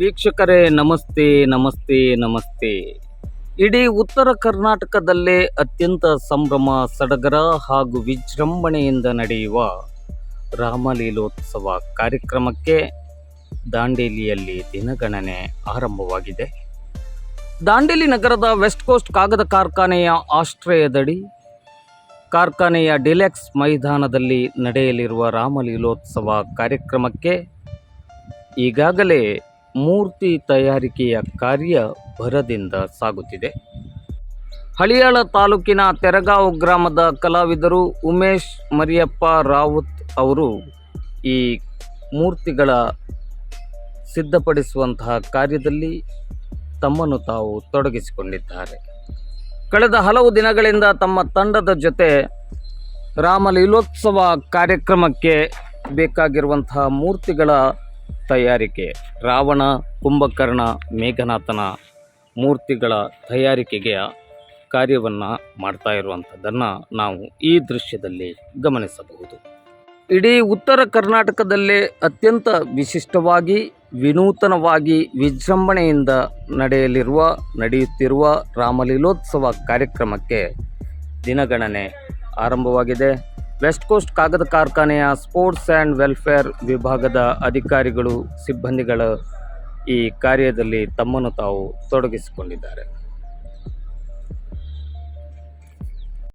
ವೀಕ್ಷಕರೇ, ನಮಸ್ತೆ ನಮಸ್ತೆ ನಮಸ್ತೆ. ಇಡೀ ಉತ್ತರ ಕರ್ನಾಟಕದಲ್ಲೇ ಅತ್ಯಂತ ಸಂಭ್ರಮ, ಸಡಗರ ಹಾಗೂ ವಿಜೃಂಭಣೆಯಿಂದ ನಡೆಯುವ ರಾಮಲೀಲೋತ್ಸವ ಕಾರ್ಯಕ್ರಮಕ್ಕೆ ದಾಂಡೇಲಿಯಲ್ಲಿ ದಿನಗಣನೆ ಆರಂಭವಾಗಿದೆ. ದಾಂಡೇಲಿ ನಗರದ ವೆಸ್ಟ್ ಕೋಸ್ಟ್ ಕಾಗದ ಕಾರ್ಖಾನೆಯ ಆಶ್ರಯದಡಿ, ಕಾರ್ಖಾನೆಯ ಡಿಲೆಕ್ಸ್ ಮೈದಾನದಲ್ಲಿ ನಡೆಯಲಿರುವ ರಾಮಲೀಲೋತ್ಸವ ಕಾರ್ಯಕ್ರಮಕ್ಕೆ ಈಗಾಗಲೇ ಮೂರ್ತಿ ತಯಾರಿಕೆಯ ಕಾರ್ಯ ಭರದಿಂದ ಸಾಗುತ್ತಿದೆ. ಹಳಿಯಾಳ ತಾಲೂಕಿನ ತೆರಗಾವ್ ಗ್ರಾಮದ ಕಲಾವಿದರು ಉಮೇಶ್, ಮರಿಯಪ್ಪ ರಾವುತ್ ಅವರು ಈ ಮೂರ್ತಿಗಳ ಸಿದ್ಧಪಡಿಸುವಂತಹ ಕಾರ್ಯದಲ್ಲಿ ತಮ್ಮನ್ನು ತಾವು ತೊಡಗಿಸಿಕೊಂಡಿದ್ದಾರೆ. ಕಳೆದ ಹಲವು ದಿನಗಳಿಂದ ತಮ್ಮ ತಂಡದ ಜೊತೆ ರಾಮಲೀಲೋತ್ಸವ ಕಾರ್ಯಕ್ರಮಕ್ಕೆ ಬೇಕಾಗಿರುವಂತಹ ಮೂರ್ತಿಗಳ ತಯಾರಿಕೆ ರಾವಣ, ಕುಂಭಕರ್ಣ, ಮೇಘನಾಥನ ಮೂರ್ತಿಗಳ ತಯಾರಿಕೆಗೆ ಕಾರ್ಯವನ್ನು ಮಾಡ್ತಾ ಇರುವಂಥದ್ದನ್ನು ನಾವು ಈ ದೃಶ್ಯದಲ್ಲಿ ಗಮನಿಸಬಹುದು. ಇಡೀ ಉತ್ತರ ಕರ್ನಾಟಕದಲ್ಲೇ ಅತ್ಯಂತ ವಿಶಿಷ್ಟವಾಗಿ, ವಿನೂತನವಾಗಿ ವಿಜೃಂಭಣೆಯಿಂದ ನಡೆಯಲಿರುವ, ನಡೆಯುತ್ತಿರುವ ರಾಮಲೀಲೋತ್ಸವ ಕಾರ್ಯಕ್ರಮಕ್ಕೆ ದಿನಗಣನೆ ಆರಂಭವಾಗಿದೆ. ವೆಸ್ಟ್ ಕೋಸ್ಟ್ ಕಾಗದ ಕಾರ್ಖಾನೆಯ ಸ್ಪೋರ್ಟ್ಸ್ ಆ್ಯಂಡ್ ವೆಲ್ಫೇರ್ ವಿಭಾಗದ ಅಧಿಕಾರಿಗಳು, ಸಿಬ್ಬಂದಿಗಳು ಈ ಕಾರ್ಯದಲ್ಲಿ ತಮ್ಮನ್ನು ತಾವು ತೊಡಗಿಸಿಕೊಂಡಿದ್ದಾರೆ.